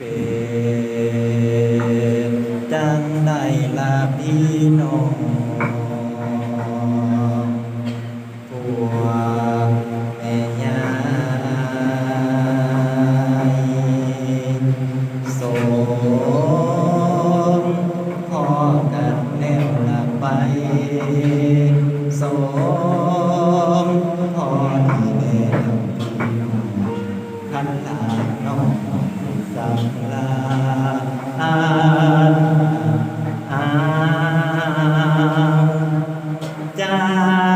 เป็นจังในลาพี่น้อง Amen.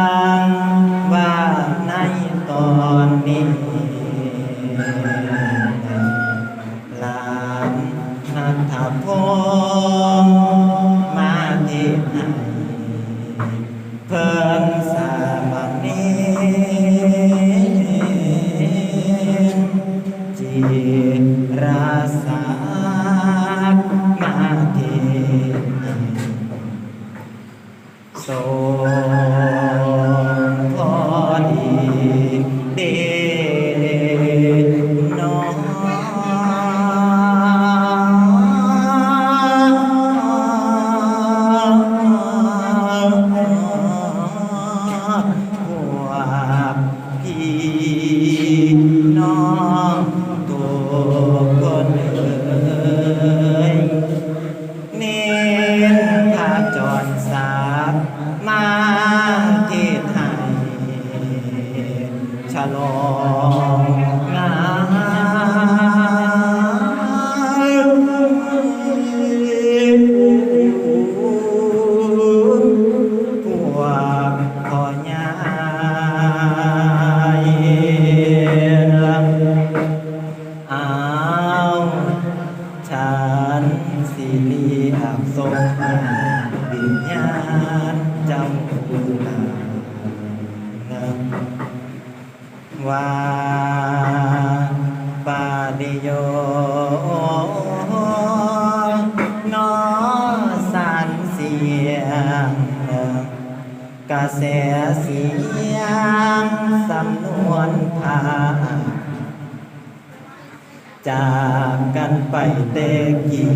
ไปเต่กี่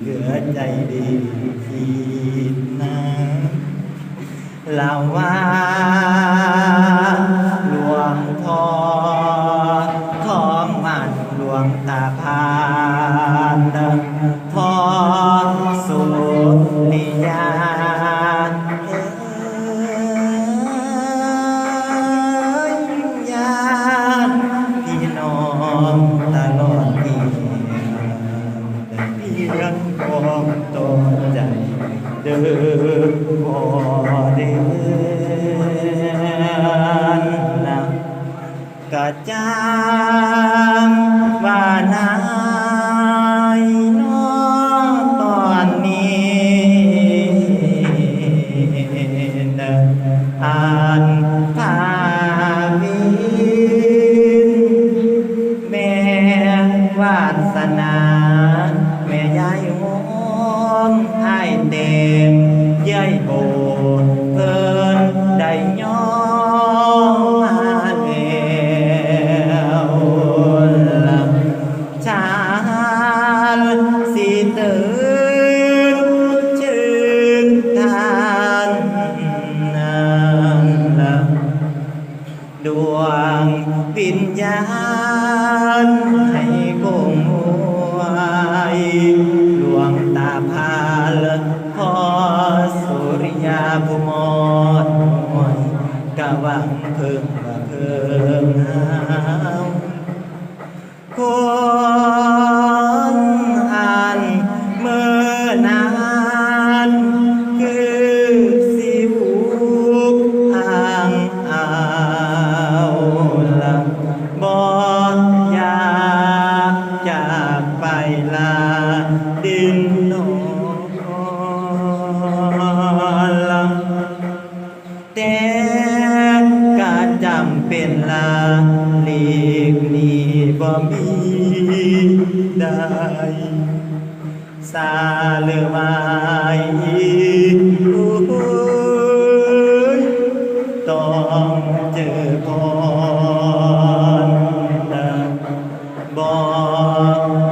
เหลือใจดีทีนะลาว่า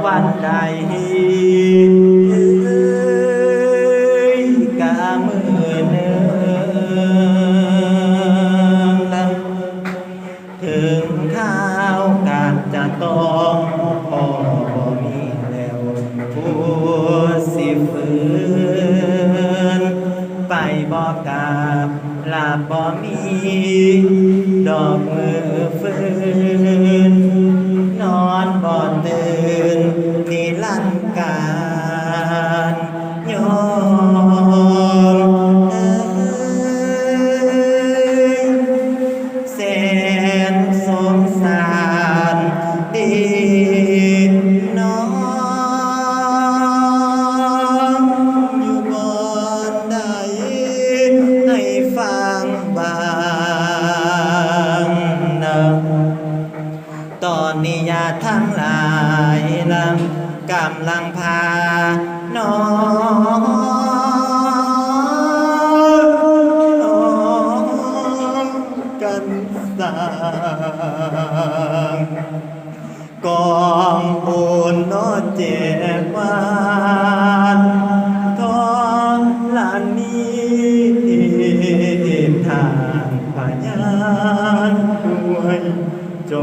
วันใด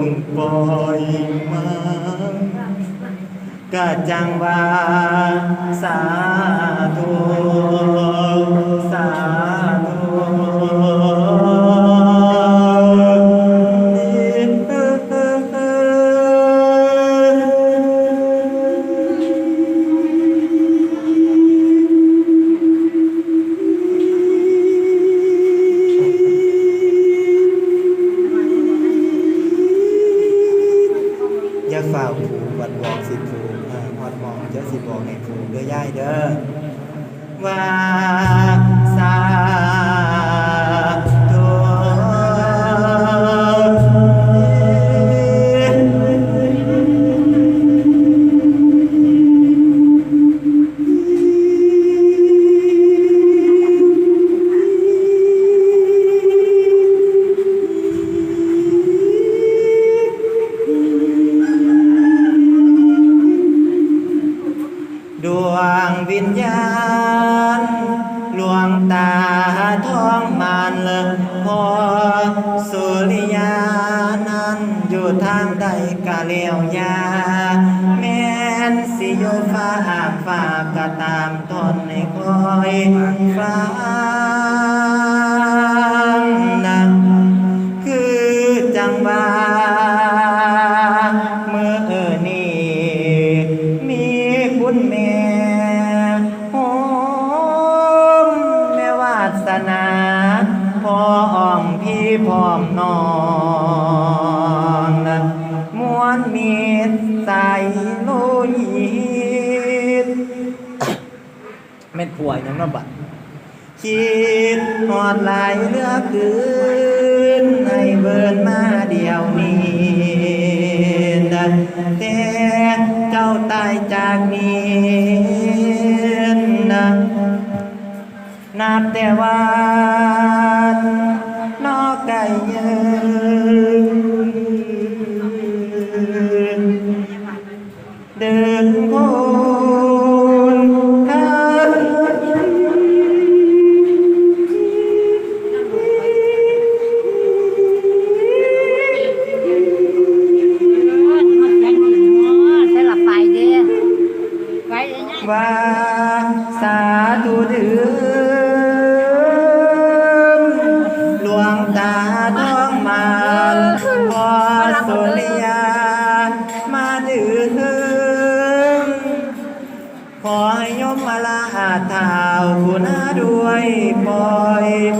งปล่อยมันกะจังวาสาธุสาธ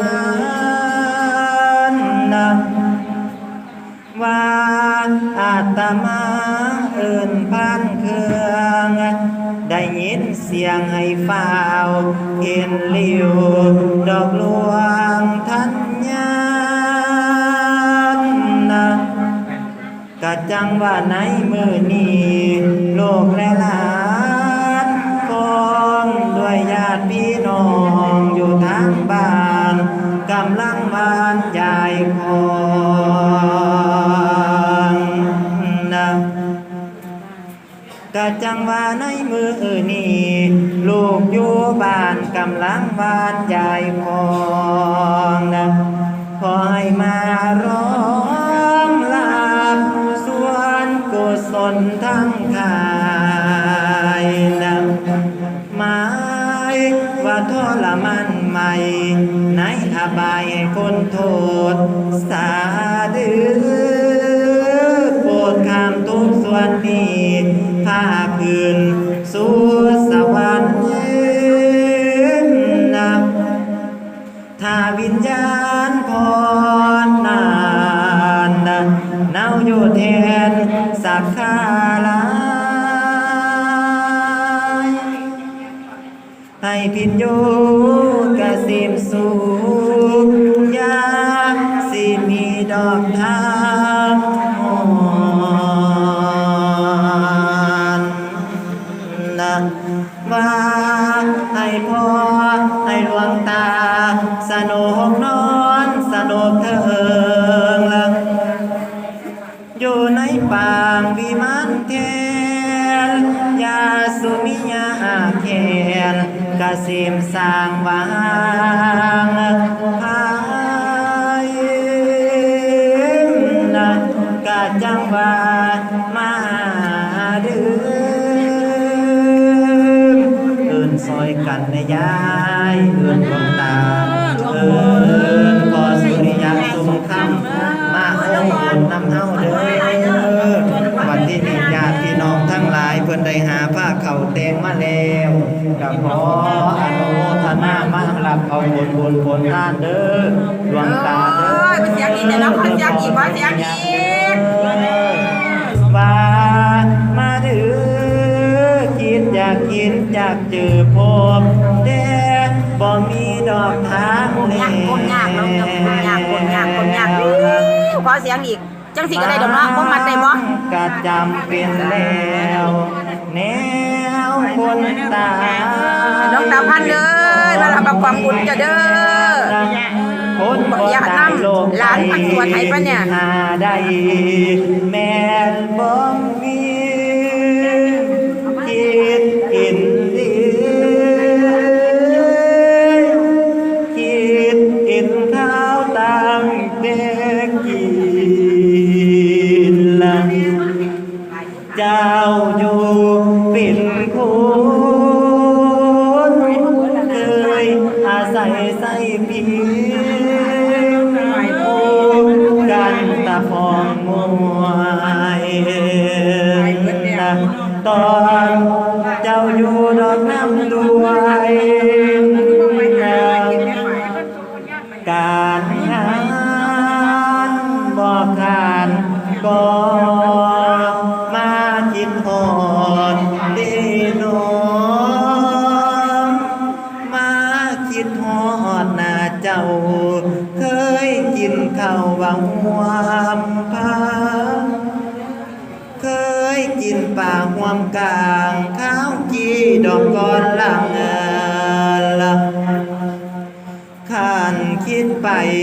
มันนะว่าอาตมาเอินบ้านเครืองได้ยินเสียงให้ฟ้าวเห็นเลี้ยวดอกลวงทันยานนะกะจังว่าไหนมือานใายคองนะกะจังว่าในมือนี้ลูกอยู่บ้านกำลังบ้านใายคองนะคอยมาร้องลาส่วนกุศลทั้งกายนะไม้ว่าทรมาน ในอบายพ้นโทษ สาดือ พินโยกสิมสูงยาสิมีดอกทางอ่อนนะว่าให้พ่อให้หลวงตา สนุกนอนสนุกเถิง สิมสร้างวางพายนะกะจังวามาดือเอินซอยกันในยายเอินดวงตาเอินพอสุริยะสุมคำมาองค์บุญนำเฮาเด้ เพิ่นได้หาผ้าเข่าแตงมาแล้วก็ขออนุโมทนามารับเอาบุญบุญผลทานเด้อดวงตาเด้อเสียงอีกเดี๋ยวเราขอเสียงอีกขอเสียงอีกว่ามาเดือคิดอยากกินอยากเจอพบแดงบ่มีดอกทางเลยยากคนยากเราจะคนยากคนยากคนยากขอเสียงอีกจังสิก็ได้ดอกเนาะบ่มันได้บ่ก็จำเป็นแล้ว แนวคนตาน้องตาพันเด้อมารับความบุญเจ้าเด้อคนบ่อย่าตายนำโลกหลานพันตัวไทยปะเนี่ยหาได้แม่นบ่ ตอน เจ้าอยู่ดอกน้ำด้วย คิด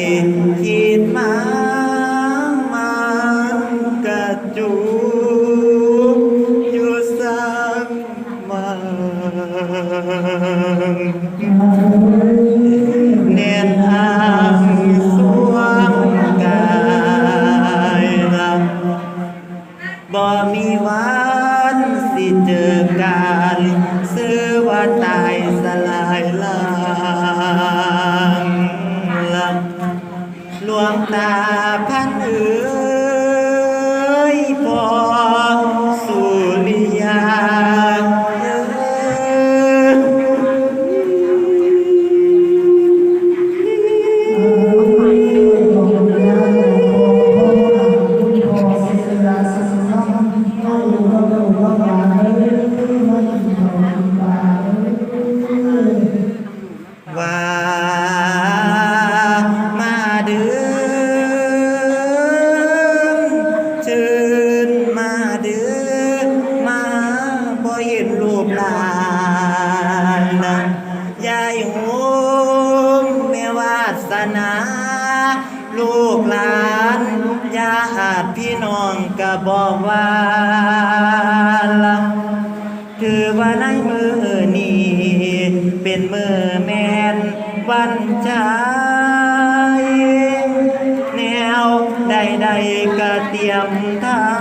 เตรียมทา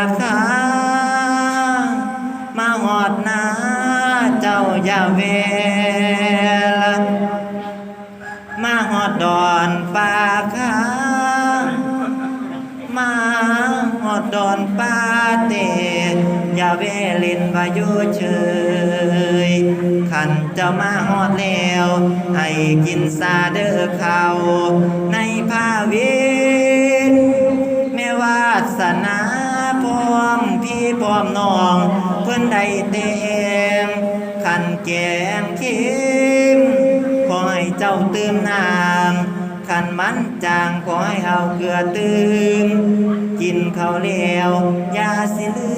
ากขามาหอดหน้าเจ้าอย่าเวลมาหอดดอนป่าคามาหอดดอนปาเตอย่าเวลินวายุเฉยขันเจ้ามาหอดแล้วให้กินซาเด้อเขาใน ให้เฮาเกลือตื่นกินข้าวแล้วอย่าสิลื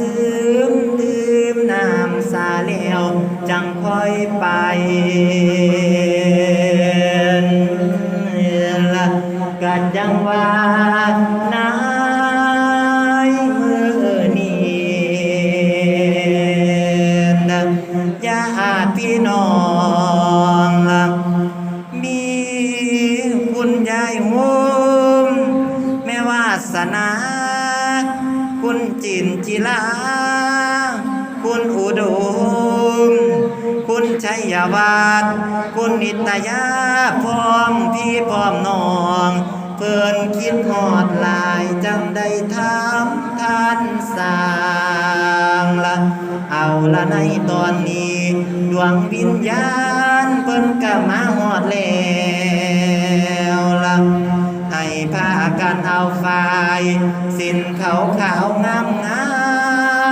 มดื่มน้ำสาแล้วจังค่อยไปละกัดจังว่า นิตยาพร้อมพี่พร้อมน้อง เพิ่นคิดหอดลายจังได้ทำท่านสร้างละเอาละในตอนนี้ ดวงวิญญาณเพิ่นก็มาหอดแล้วละให้พากันเอาไฟสินขาวขาวงามงา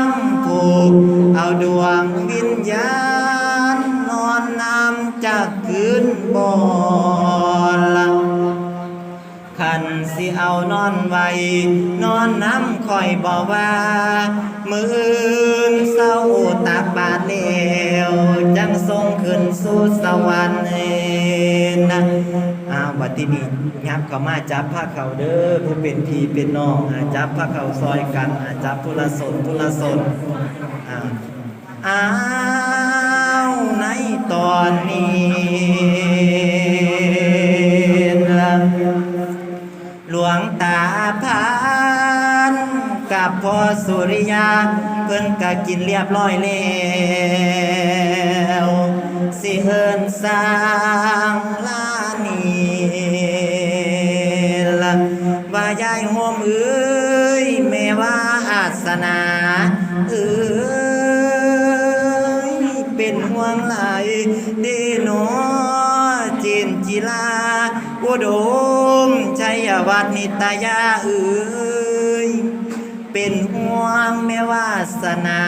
มผูกเอาดวงวิญ เอานอนไว้ นอนน้ำคอยบอกว่า มือนเศร้าตักบาทเลวจังทรงขึ้นสู่สวรรค์นะอ้าวบัดที่นี้ยับเขามาจับผ้าเขาเด้อผู้เป็นพี่เป็นน้องอจับผ้าเขาซอยกันอาจับผู้ละสนผู้ละสนอ่าอ้าวในตอนนี้ งตาพานกับพ่อสุริยา เพิ่นก็กินเรียบร้อยแล้วสิเฮินสร้างลานีละว่ายายโฮมเอ้ยแม่ว่าอาสนา จิลาอุดมชัยวัฒนิตยาเอ๋ยเป็นห่วงแม่วาสนา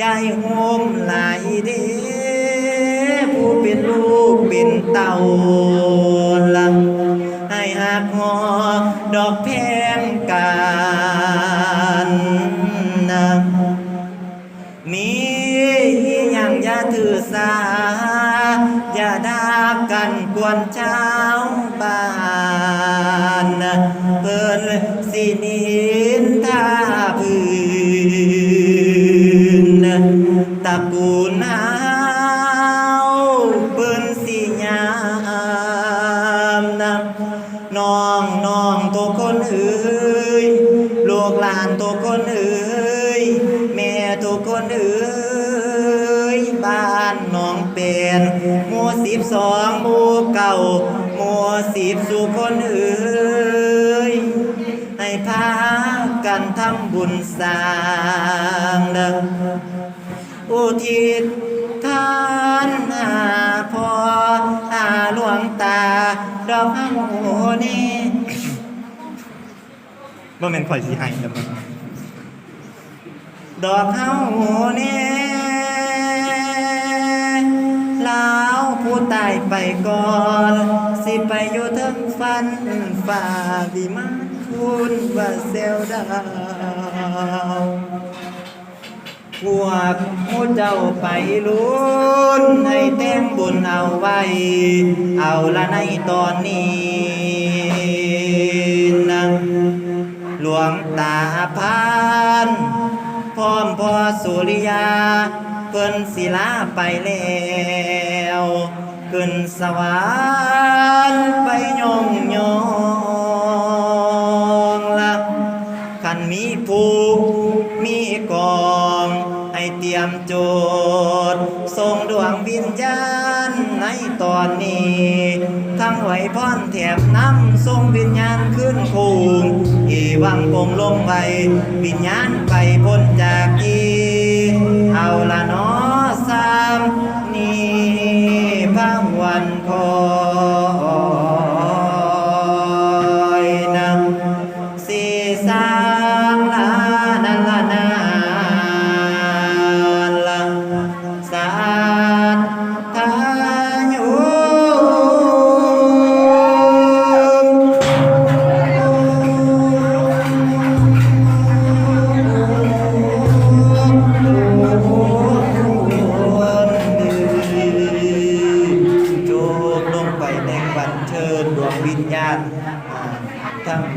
ยายโฮมหลายเด้ผู้เป็นลูกเป็นเต่าลังให้หักหอดอกแพงกันนะมีอย่างยาถือสา ดาบกันกวนเช้าบ้านเปิ้นสินินทาพื้นตะกูลเฮาเปิ้นสิยามนำน้องน้องตัวคนเอ้ยลูกหลานตัวคนเอ้ย นหมู่สิบสองหมู่เก่าหมู่สิบสุคนเอ้ยให้พากันทำบุญสร้างเด้ออุทิศทานหาพอหาหลวงตา ดอกหงโหนี่บ่แม่นข่อยสิให้เด้อมันดอกเฮาเน่ล ผู้ตายไปก่อน สิไปอยู่เทิงฟันฝ่าวิมานพูนว่าเซลดาวพวกมูเจ้าไปลุ้นให้แต้งบุญเอาไว้ เอาละในตอนนี้นะหลวงตาพาน พร้อมพ่อสุริยา เพิ่นศิลาไปแล้วขึ้นสวรรค์ไปยงยองละขันมีผูกมีกองให้เตรียมโจทย์ส่งดวงวิญญาณในตอนนี้ ทั้งไหวพรแถมน้ำส่งวิญญาณขึ้นภูมิอีวังคงลงไปวิญญาณไปพ้นจากอี เอาละเนาะ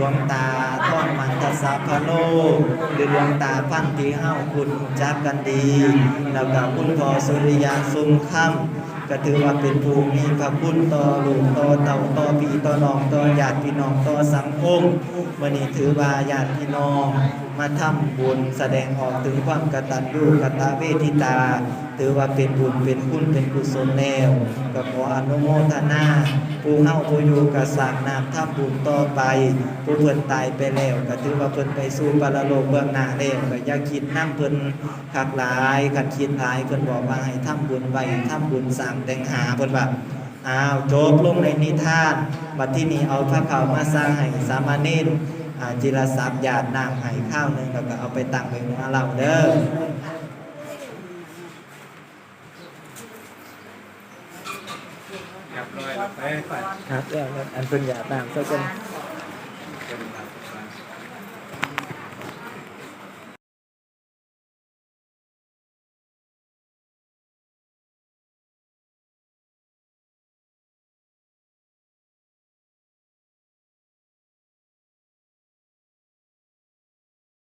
วงตาท่อดมันตสาพโนหรือดวงตาพันที่เฮ้าคุณจักกันดี แล้วก็คุณพ่อสุริยะสุมคำก็ถือว่าเป็นภูมิพระคุณต่อลูกต่อเต่าต่อพี่ต่อน้องต่อญาติพี่น้องต่อสังคมวันนี้ถือว่าญาติพี่น้อง มาทำบุญแสดงออกถึงความกตัญญูกตเวทิตา ถือว่าเป็นบุญเป็นคุณเป็นกุศลแล้วก็ขออนุโมทนา ผู้เฮาผู้อยู่กสร้างนามทำบุญต่อไป ผู้เพิ่นตายไปแล้วก็ถือว่าเพิ่นไปสู่ปรโลกเบื้องหน้าแล้วก็อย่าคิดนำเพิ่นคักหลายคันคิดหลายเพิ่นบอกว่าให้ทำบุญไว้ทำบุญสร้างแต่งหาเพิ่นว่าอ้าวจบลงในนิทานบัดที่นี้เอาพระเขาวมาสร้างให้สามเณร จิรศักดิ์ญาตินางให้ข้าวหนึงแล้วก็เอาไปตั้งไว้หัวเราเด้อเรียบร้อยแล้วไปไปครับเรื่องอันเพิ่นอยากตามซะจน